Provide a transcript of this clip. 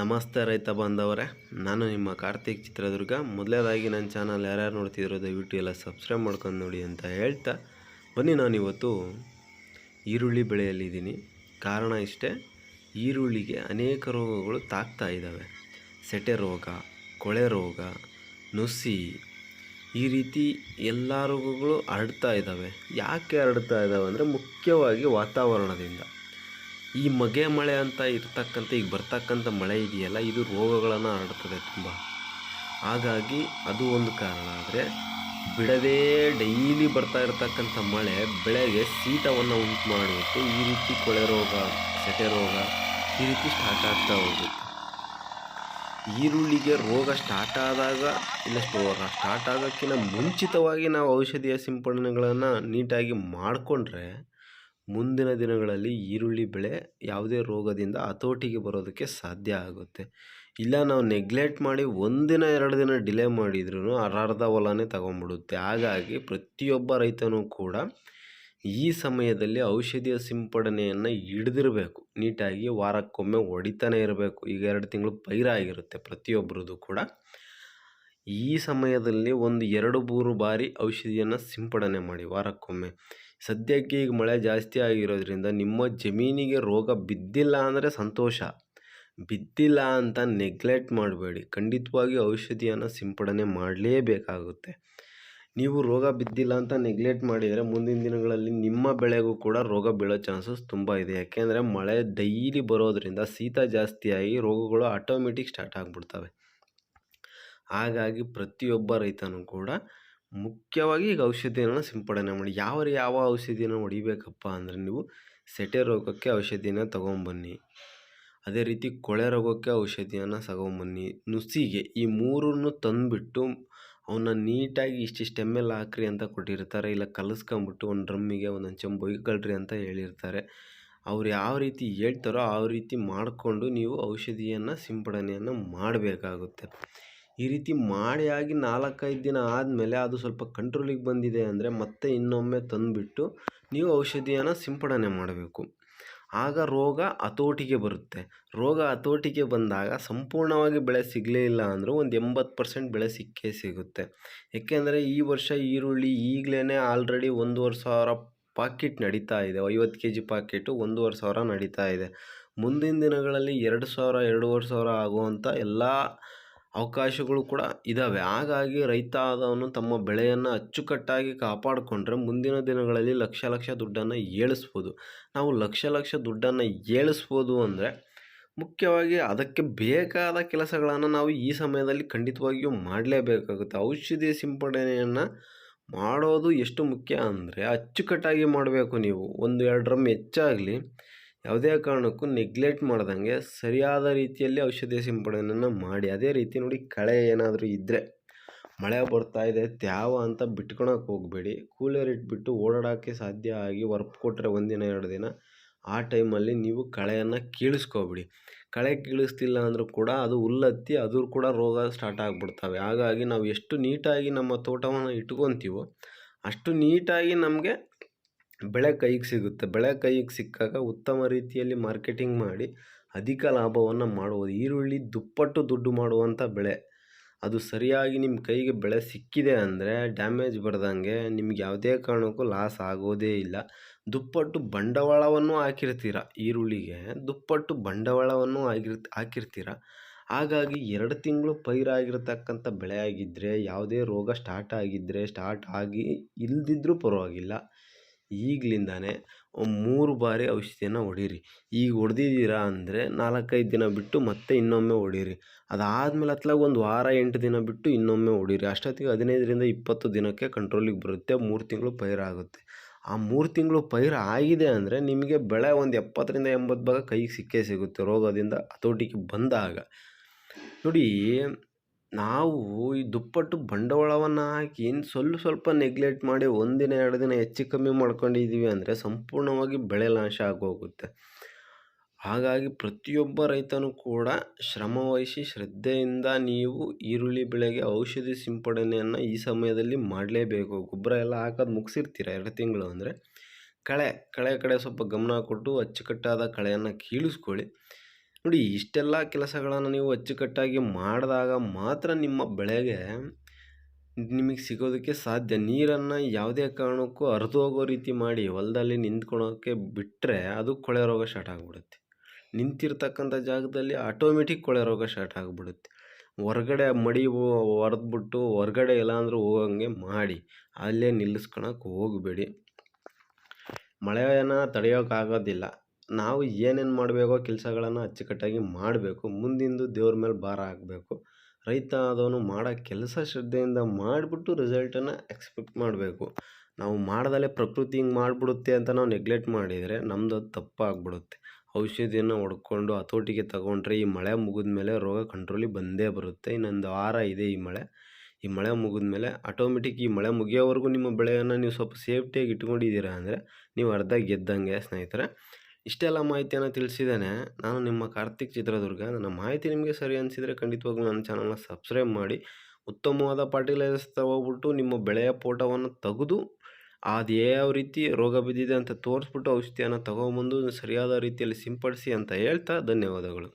ನಮಸ್ತೆ ರೈತ ಬಾಂಧವರೇ, ನಾನು ನಿಮ್ಮ ಕಾರ್ತಿಕ್ ಚಿತ್ರದುರ್ಗ. ಮೊದಲೇದಾಗಿ ನನ್ನ ಚಾನಲ್ ಯಾರ್ಯಾರು ನೋಡ್ತಿದ್ರು ದಯವಿಟ್ಟು ಎಲ್ಲ ಸಬ್ಸ್ಕ್ರೈಬ್ ಮಾಡ್ಕೊಂಡು ನೋಡಿ ಅಂತ ಹೇಳ್ತಾ ಬನ್ನಿ. ನಾನಿವತ್ತು ಈರುಳ್ಳಿ ಬೆಳೆಯಲ್ಲಿದ್ದೀನಿ. ಕಾರಣ ಇಷ್ಟೇ, ಈರುಳ್ಳಿಗೆ ಅನೇಕ ರೋಗಗಳು ತಾಕ್ತಾ ಇದ್ದಾವೆ. ಸೆಟೆ ರೋಗ, ಕೊಳೆ ರೋಗ, ನುಸಿ ಈ ರೀತಿ ಎಲ್ಲ ರೋಗಗಳು ಹರಡ್ತಾ ಇದ್ದಾವೆ. ಯಾಕೆ ಹರಡ್ತಾ ಇದ್ದಾವೆ ಅಂದರೆ ಮುಖ್ಯವಾಗಿ ವಾತಾವರಣದಿಂದ. ಈ ಮಗೆ ಮಳೆ ಅಂತ ಇರ್ತಕ್ಕಂಥ, ಈಗ ಬರ್ತಕ್ಕಂಥ ಮಳೆ ಇದೆಯಲ್ಲ, ಇದು ರೋಗಗಳನ್ನು ಹರಡ್ತದೆ ತುಂಬ. ಹಾಗಾಗಿ ಅದು ಒಂದು ಕಾರಣ. ಆದರೆ ಬಿಡದೇ ಡೈಲಿ ಬರ್ತಾ ಇರತಕ್ಕಂಥ ಮಳೆ ಬೆಳೆಗೆ ಶೀತವನ್ನು ಉಂಟು ಮಾಡಿಬಿಟ್ಟು ಈ ರೀತಿ ಕೊಳೆ ರೋಗ, ಸೆಟೆ ರೋಗ ಈ ರೀತಿ ಸ್ಟಾರ್ಟ್ ಆಗ್ತಾ ಹೋಗುತ್ತೆ. ಈರುಳ್ಳಿಗೆ ರೋಗ ಸ್ಟಾರ್ಟ್ ಆದಾಗ, ಇಲ್ಲ ಸ್ಟಾರ್ಟ್ ಆಗೋಕ್ಕಿಂತ ಮುಂಚಿತವಾಗಿ ನಾವು ಔಷಧಿಯ ಸಿಂಪಡಣೆಗಳನ್ನು ನೀಟಾಗಿ ಮಾಡಿಕೊಂಡ್ರೆ, ಮುಂದಿನ ದಿನಗಳಲ್ಲಿ ಈರುಳ್ಳಿ ಬೆಳೆ ಯಾವುದೇ ರೋಗದಿಂದ ಹತೋಟಿಗೆ ಬರೋದಕ್ಕೆ ಸಾಧ್ಯ ಆಗುತ್ತೆ. ಇಲ್ಲ ನಾವು ನೆಗ್ಲೆಕ್ಟ್ ಮಾಡಿ ಒಂದಿನ, ಎರಡು ದಿನ ಡಿಲೇ ಮಾಡಿದ್ರೂ ಅರ್ಧ ಹೊಲನೇ ತಗೊಂಡ್ಬಿಡುತ್ತೆ. ಹಾಗಾಗಿ ಪ್ರತಿಯೊಬ್ಬ ರೈತನೂ ಕೂಡ ಈ ಸಮಯದಲ್ಲಿ ಔಷಧಿಯ ಸಿಂಪಡಣೆಯನ್ನು ಹಿಡಿದಿರಬೇಕು. ನೀಟಾಗಿ ವಾರಕ್ಕೊಮ್ಮೆ ಹೊಡಿತಾನೆ ಇರಬೇಕು. ಈಗ ಎರಡು ತಿಂಗಳು ಪೈರಾಗಿರುತ್ತೆ ಪ್ರತಿಯೊಬ್ಬರದು ಕೂಡ. ಈ ಸಮಯದಲ್ಲಿ ಒಂದು ಎರಡು ಮೂರು ಬಾರಿ ಔಷಧಿಯನ್ನು ಸಿಂಪಡಣೆ ಮಾಡಿ ವಾರಕ್ಕೊಮ್ಮೆ. ಸದ್ಯಕ್ಕೆ ಈಗ ಮಳೆ ಜಾಸ್ತಿ ಆಗಿರೋದ್ರಿಂದ ನಿಮ್ಮ ಜಮೀನಿಗೆ ರೋಗ ಬಿದ್ದಿಲ್ಲ ಅಂದರೆ ಸಂತೋಷ. ಬಿದ್ದಿಲ್ಲ ಅಂತ ನೆಗ್ಲೆಕ್ಟ್ ಮಾಡಬೇಡಿ. ಖಂಡಿತವಾಗಿ ಔಷಧಿಯನ್ನು ಸಿಂಪಡಣೆ ಮಾಡಲೇಬೇಕಾಗುತ್ತೆ. ನೀವು ರೋಗ ಬಿದ್ದಿಲ್ಲ ಅಂತ ನೆಗ್ಲೆಕ್ಟ್ ಮಾಡಿದರೆ ಮುಂದಿನ ದಿನಗಳಲ್ಲಿ ನಿಮ್ಮ ಬೆಳೆಗೂ ಕೂಡ ರೋಗ ಬೀಳೋ ಚಾನ್ಸಸ್ ತುಂಬ ಇದೆ. ಯಾಕೆಂದರೆ ಮಳೆ ಡೈಲಿ ಬರೋದರಿಂದ ಶೀತ ಜಾಸ್ತಿಯಾಗಿ ರೋಗಗಳು ಆಟೋಮೆಟಿಕ್ ಸ್ಟಾರ್ಟ್ ಆಗಿಬಿಡ್ತವೆ. ಹಾಗಾಗಿ ಪ್ರತಿಯೊಬ್ಬ ರೈತನೂ ಕೂಡ ಮುಖ್ಯವಾಗಿ ಈಗ ಔಷಧಿಯನ್ನು ಸಿಂಪಡಣೆ ಮಾಡಿ. ಯಾವ ಯಾವ ಔಷಧಿಯನ್ನು ಹೊಡಿಬೇಕಪ್ಪ ಅಂದರೆ ನೀವು ಸೆಟೆ ರೋಗಕ್ಕೆ ಔಷಧಿಯನ್ನು ತಗೊಂಬನ್ನಿ. ಅದೇ ರೀತಿ ಕೊಳೆ ರೋಗಕ್ಕೆ ಔಷಧಿಯನ್ನು ತಗೊಂಬನ್ನಿ. ನುಸಿಗೆ ಈ ಮೂರನ್ನು ತಂದುಬಿಟ್ಟು ಅವನ್ನ ನೀಟಾಗಿ ಇಷ್ಟಿಷ್ಟು ಎಂ ಎಲ್ ಹಾಕ್ರಿ ಅಂತ ಕೊಟ್ಟಿರ್ತಾರೆ, ಇಲ್ಲ ಕಲಿಸ್ಕೊಂಬಿಟ್ಟು ಒಂದು ಡ್ರಮ್ಮಿಗೆ ಒಂದೊಂದು ಚೆಂಬು ಒಯ್ಕೊಳ್ರಿ ಅಂತ ಹೇಳಿರ್ತಾರೆ. ಅವ್ರು ಯಾವ ರೀತಿ ಹೇಳ್ತಾರೋ ಆ ರೀತಿ ಮಾಡಿಕೊಂಡು ನೀವು ಔಷಧಿಯನ್ನು, ಸಿಂಪಡಣೆಯನ್ನು ಮಾಡಬೇಕಾಗುತ್ತೆ. ಈ ರೀತಿ ಮಾಡಿ ಆಗಿ ನಾಲ್ಕೈದು ದಿನ ಆದಮೇಲೆ ಅದು ಸ್ವಲ್ಪ ಕಂಟ್ರೋಲಿಗೆ ಬಂದಿದೆ ಅಂದರೆ ಮತ್ತೆ ಇನ್ನೊಮ್ಮೆ ತಂದುಬಿಟ್ಟು ನೀವು ಔಷಧಿಯನ್ನು ಸಿಂಪಡಣೆ ಮಾಡಬೇಕು. ಆಗ ರೋಗ ಹತೋಟಿಗೆ ಬರುತ್ತೆ. ರೋಗ ಹತೋಟಿಗೆ ಬಂದಾಗ ಸಂಪೂರ್ಣವಾಗಿ ಬೆಳೆ ಸಿಗಲೇ ಇಲ್ಲ ಅಂದರೂ ಒಂದು ಎಂಬತ್ತು ಪರ್ಸೆಂಟ್ ಬೆಳೆ ಸಿಕ್ಕೇ ಸಿಗುತ್ತೆ. ಏಕೆಂದರೆ ಈ ವರ್ಷ ಈರುಳ್ಳಿ ಈಗಲೇ ಆಲ್ರೆಡಿ ಒಂದೂವರೆ ಸಾವಿರ ಪಾಕೆಟ್ ನಡೀತಾ ಇದೆ. ಐವತ್ತು ಕೆ ಜಿ ಪಾಕಿಟು ಒಂದೂವರೆ ಸಾವಿರ ನಡೀತಾ ಇದೆ. ಮುಂದಿನ ದಿನಗಳಲ್ಲಿ ಎರಡು ಸಾವಿರ, ಎರಡೂವರೆ ಸಾವಿರ ಆಗುವಂಥ ಎಲ್ಲ ಅವಕಾಶಗಳು ಕೂಡ ಇದ್ದಾವೆ ಹಾಗಾಗಿ ರೈತ ಆದವನು ತಮ್ಮ ಬೆಳೆಯನ್ನು ಅಚ್ಚುಕಟ್ಟಾಗಿ ಕಾಪಾಡಿಕೊಂಡ್ರೆ ಮುಂದಿನ ದಿನಗಳಲ್ಲಿ ಲಕ್ಷ ಲಕ್ಷ ದುಡ್ಡನ್ನು ಏಳಿಸ್ಬೋದು. ನಾವು ಲಕ್ಷ ಲಕ್ಷ ದುಡ್ಡನ್ನು ಏಳಿಸ್ಬೋದು ಅಂದರೆ ಮುಖ್ಯವಾಗಿ ಅದಕ್ಕೆ ಬೇಕಾದ ಕೆಲಸಗಳನ್ನು ನಾವು ಈ ಸಮಯದಲ್ಲಿ ಖಂಡಿತವಾಗಿಯೂ ಮಾಡಲೇಬೇಕಾಗುತ್ತೆ. ಔಷಧಿ ಸಿಂಪಡಣೆಯನ್ನು ಮಾಡೋದು ಎಷ್ಟು ಮುಖ್ಯ ಅಂದರೆ ಅಚ್ಚುಕಟ್ಟಾಗಿ ಮಾಡಬೇಕು ನೀವು. ಒಂದು ಎರಡು ಡ್ರಮ್ ಹೆಚ್ಚಾಗಲಿ ಯಾವುದೇ ಕಾರಣಕ್ಕೂ ನೆಗ್ಲೆಕ್ಟ್ ಮಾಡ್ದಂಗೆ ಸರಿಯಾದ ರೀತಿಯಲ್ಲಿ ಔಷಧಿ ಸಿಂಪಡಣೆಯನ್ನು ಮಾಡಿ. ಅದೇ ರೀತಿ ನೋಡಿ, ಕಳೆ ಏನಾದರೂ ಇದ್ದರೆ ಮಳೆ ಬರ್ತಾ ಇದೆ, ತ್ಯಾವ ಅಂತ ಬಿಟ್ಕೊಳಕ್ಕೆ ಹೋಗಬೇಡಿ. ಕೂಲರ್ ಇಟ್ಬಿಟ್ಟು ಓಡಾಡೋಕ್ಕೆ ಸಾಧ್ಯ ಆಗಿ ವರ್ಪ್ ಕೊಟ್ಟರೆ ಒಂದಿನ, ಎರಡು ದಿನ, ಆ ಟೈಮಲ್ಲಿ ನೀವು ಕಳೆಯನ್ನು ಕೀಳಿಸ್ಕೊಬಿಡಿ. ಕಳೆ ಕೀಳಿಸ್ತಿಲ್ಲ ಅಂದರೂ ಕೂಡ ಅದು ಹುಲ್ಲತ್ತಿ ಅದು ಕೂಡ ರೋಗ ಸ್ಟಾರ್ಟ್ ಆಗಿಬಿಡ್ತವೆ. ಹಾಗಾಗಿ ನಾವು ಎಷ್ಟು ನೀಟಾಗಿ ನಮ್ಮ ತೋಟವನ್ನು ಇಟ್ಕೊತೀವೋ, ಅಷ್ಟು ನೀಟಾಗಿ ನಮಗೆ ಬೆಳೆ ಕೈಗೆ ಸಿಗುತ್ತೆ. ಬೆಳೆ ಕೈಗೆ ಸಿಕ್ಕಾಗ ಉತ್ತಮ ರೀತಿಯಲ್ಲಿ ಮಾರ್ಕೆಟಿಂಗ್ ಮಾಡಿ ಅಧಿಕ ಲಾಭವನ್ನು ಮಾಡ್ಬೋದು. ಈರುಳ್ಳಿ ದುಪ್ಪಟ್ಟು ದುಡ್ಡು ಮಾಡುವಂಥ ಬೆಳೆ. ಅದು ಸರಿಯಾಗಿ ನಿಮ್ಮ ಕೈಗೆ ಬೆಳೆ ಸಿಕ್ಕಿದೆ ಅಂದರೆ ಡ್ಯಾಮೇಜ್ ಬರ್ದಂಗೆ ನಿಮ್ಗೆ ಯಾವುದೇ ಕಾರಣಕ್ಕೂ ಲಾಸ್ ಆಗೋದೇ ಇಲ್ಲ. ದುಪ್ಪಟ್ಟು ಬಂಡವಾಳವನ್ನು ಹಾಕಿರ್ತೀರ. ಈರುಳ್ಳಿಗೆ ದುಪ್ಪಟ್ಟು ಬಂಡವಾಳವನ್ನು ಆಗಿರ್, ಹಾಕಿರ್ತೀರ. ಹಾಗಾಗಿ ಎರಡು ತಿಂಗಳು ಪೈರಾಗಿರ್ತಕ್ಕಂಥ ಬೆಳೆ ಆಗಿದ್ದರೆ ಯಾವುದೇ ರೋಗ ಸ್ಟಾರ್ಟ್ ಆಗಿದ್ದರೆ ಸ್ಟಾರ್ಟ್ ಆಗಿ ಇಲ್ದಿದ್ರೂ ಪರವಾಗಿಲ್ಲ. ಈಗಲಿಂದಾನೇ ಮೂರು ಬಾರಿ ಔಷಧಿಯನ್ನು ಹೊಡೀರಿ. ಈಗ ಹೊಡ್ದಿದ್ದೀರಾ ಅಂದರೆ ನಾಲ್ಕೈದು ದಿನ ಬಿಟ್ಟು ಮತ್ತೆ ಇನ್ನೊಮ್ಮೆ ಹೊಡೀರಿ. ಅದಾದಮೇಲೆ ಅತ್ಲಾಗ ಒಂದು ವಾರ, ಎಂಟು ದಿನ ಬಿಟ್ಟು ಇನ್ನೊಮ್ಮೆ ಹೊಡೀರಿ. ಅಷ್ಟೊತ್ತಿಗೆ ಹದಿನೈದರಿಂದ ಇಪ್ಪತ್ತು ದಿನಕ್ಕೆ ಕಂಟ್ರೋಲಿಗೆ ಬರುತ್ತೆ, ಮೂರು ತಿಂಗಳು ಪೈರಾಗುತ್ತೆ ಆ ಮೂರು ತಿಂಗಳು ಪೈರ ಆಗಿದೆ ಅಂದರೆ ನಿಮಗೆ ಬೆಳೆ ಒಂದು ಎಪ್ಪತ್ತರಿಂದ ಎಂಬತ್ತು ಭಾಗ ಕೈಗೆ ಸಿಕ್ಕೇ ಸಿಗುತ್ತೆ ರೋಗದಿಂದ ಹತೋಟಿಗೆ ಬಂದಾಗ. ನೋಡಿ ನಾವು ಈ ದುಪ್ಪಟ್ಟು ಬಂಡವಾಳವನ್ನು ಹಾಕಿ ಸ್ವಲ್ಪ ಸ್ವಲ್ಪ ನೆಗ್ಲೆಕ್ಟ್ ಮಾಡಿ ಒಂದಿನ ಎರಡು ದಿನ ಹೆಚ್ಚು ಕಮ್ಮಿ ಮಾಡ್ಕೊಂಡಿದ್ದೀವಿ ಅಂದರೆ ಸಂಪೂರ್ಣವಾಗಿ ಬೆಳೆ ನಾಶ ಆಗೋಗುತ್ತೆ. ಹಾಗಾಗಿ ಪ್ರತಿಯೊಬ್ಬ ರೈತನೂ ಕೂಡ ಶ್ರಮವಹಿಸಿ ಶ್ರದ್ಧೆಯಿಂದ ನೀವು ಈರುಳ್ಳಿ ಬೆಳೆಗೆ ಔಷಧಿ ಸಿಂಪಡಣೆಯನ್ನು ಈ ಸಮಯದಲ್ಲಿ ಮಾಡಲೇಬೇಕು. ಗೊಬ್ಬರ ಎಲ್ಲ ಹಾಕೋದು ಮುಗಿಸಿರ್ತೀರ ಎರಡು ತಿಂಗಳು ಅಂದರೆ? ಕಳೆ ಕಳೆ ಕಡೆ ಸ್ವಲ್ಪ ಗಮನ ಕೊಟ್ಟು ಅಚ್ಚುಕಟ್ಟಾದ ಕಳೆಯನ್ನು ಕೀಳಿಸ್ಕೊಳ್ಳಿ. ನೋಡಿ, ಇಷ್ಟೆಲ್ಲ ಕೆಲಸಗಳನ್ನು ನೀವು ಅಚ್ಚುಕಟ್ಟಾಗಿ ಮಾಡಿದಾಗ ಮಾತ್ರ ನಿಮ್ಮ ಬೆಳೆಗೆ ನಿಮಗೆ ಸಿಗೋದಕ್ಕೆ ಸಾಧ್ಯ. ನೀರನ್ನು ಯಾವುದೇ ಕಾರಣಕ್ಕೂ ಹರಿದು ಹೋಗೋ ರೀತಿ ಮಾಡಿ ಹೊಲದಲ್ಲಿ ನಿಂತ್ಕೊಳೋಕ್ಕೆ ಬಿಟ್ಟರೆ ಅದು ಕೊಳೆ ರೋಗ ಸ್ಟಾರ್ಟ್ ಆಗಿಬಿಡುತ್ತೆ. ನಿಂತಿರ್ತಕ್ಕಂಥ ಜಾಗದಲ್ಲಿ ಆಟೋಮೆಟಿಕ್ ಕೊಳೆ ರೋಗ ಸ್ಟಾರ್ಟ್ ಆಗಿಬಿಡುತ್ತೆ. ಹೊರಗಡೆ ಮಡಿ ಹೊರದ್ಬಿಟ್ಟು ಹೊರಗಡೆ ಎಲ್ಲಾಂದ್ರೂ ಹೋಗಂಗೆ ಮಾಡಿ, ಅಲ್ಲೇ ನಿಲ್ಲಿಸ್ಕೊಳಕ್ಕೆ ಹೋಗಬೇಡಿ. ಮಳೆಯನ್ನು ತಡೆಯೋಕ್ಕಾಗೋದಿಲ್ಲ ನಾವು ಏನೇನು ಮಾಡಬೇಕೋ ಕೆಲಸಗಳನ್ನು ಅಚ್ಚುಕಟ್ಟಾಗಿ ಮಾಡಬೇಕು. ಮುಂದಿಂದು ದೇವ್ರ ಮೇಲೆ ಭಾರ ಹಾಕಬೇಕು. ರೈತ ಆದವನು ಮಾಡೋ ಕೆಲಸ ಶ್ರದ್ಧೆಯಿಂದ ಮಾಡಿಬಿಟ್ಟು ರಿಸಲ್ಟನ್ನು ಎಕ್ಸ್ಪೆಕ್ಟ್ ಮಾಡಬೇಕು. ನಾವು ಮಾಡ್ದಲೇ ಪ್ರಕೃತಿ ಹಿಂಗೆ ಮಾಡಿಬಿಡುತ್ತೆ ಅಂತ ನಾವು ನೆಗ್ಲೆಕ್ಟ್ ಮಾಡಿದರೆ ನಮ್ಮದು ಅದು ತಪ್ಪಾಗ್ಬಿಡುತ್ತೆ. ಔಷಧಿಯನ್ನು ಹೊಡ್ಕೊಂಡು ಹತೋಟಿಗೆ ತಗೊಂಡ್ರೆ ಈ ಮಳೆ ಮುಗಿದ ಮೇಲೆ ರೋಗ ಕಂಟ್ರೋಲಿಗೆ ಬಂದೇ ಬರುತ್ತೆ. ಇನ್ನೊಂದು ವಾರ ಇದೆ ಈ ಮಳೆ. ಈ ಮಳೆ ಮುಗಿದ ಮೇಲೆ ಆಟೋಮೆಟಿಕ್ ಈ ಮಳೆ ಮುಗಿಯೋವರೆಗೂ ನಿಮ್ಮ ಬೆಳೆಯನ್ನು ನೀವು ಸ್ವಲ್ಪ ಸೇಫ್ಟಿಯಾಗಿ ಇಟ್ಕೊಂಡಿದ್ದೀರಾ ಅಂದರೆ ನೀವು ಅರ್ಧ ಗೆದ್ದಂಗೆ ಸ್ನೇಹಿತರೆ. ಇಷ್ಟೆಲ್ಲ ಮಾಹಿತಿಯನ್ನು ತಿಳಿಸಿದ್ದೇನೆ. ನಾನು ನಿಮ್ಮ ಕಾರ್ತಿಕ್ ಚಿತ್ರದುರ್ಗ. ನನ್ನ ಮಾಹಿತಿ ನಿಮಗೆ ಸರಿ ಅನಿಸಿದರೆ ಖಂಡಿತವಾಗ್ಲೂ ನನ್ನ ಚಾನಲ್ನ ಸಬ್ಸ್ಕ್ರೈಬ್ ಮಾಡಿ. ಉತ್ತಮವಾದ ಫರ್ಟಿಲೈಸರ್ಸ್ ತಗೋಬಿಟ್ಟು ನಿಮ್ಮ ಬೆಳೆಯ ಫೋಟೋವನ್ನು ತೆಗೆದು, ಅದು ಯಾವ ರೀತಿ ರೋಗ ಬಿದ್ದಿದೆ ಅಂತ ತೋರಿಸ್ಬಿಟ್ಟು ಔಷಧಿಯನ್ನು ತಗೊಂಬಂದು ಸರಿಯಾದ ರೀತಿಯಲ್ಲಿ ಸಿಂಪಡಿಸಿ ಅಂತ ಹೇಳ್ತಾ ಧನ್ಯವಾದಗಳು.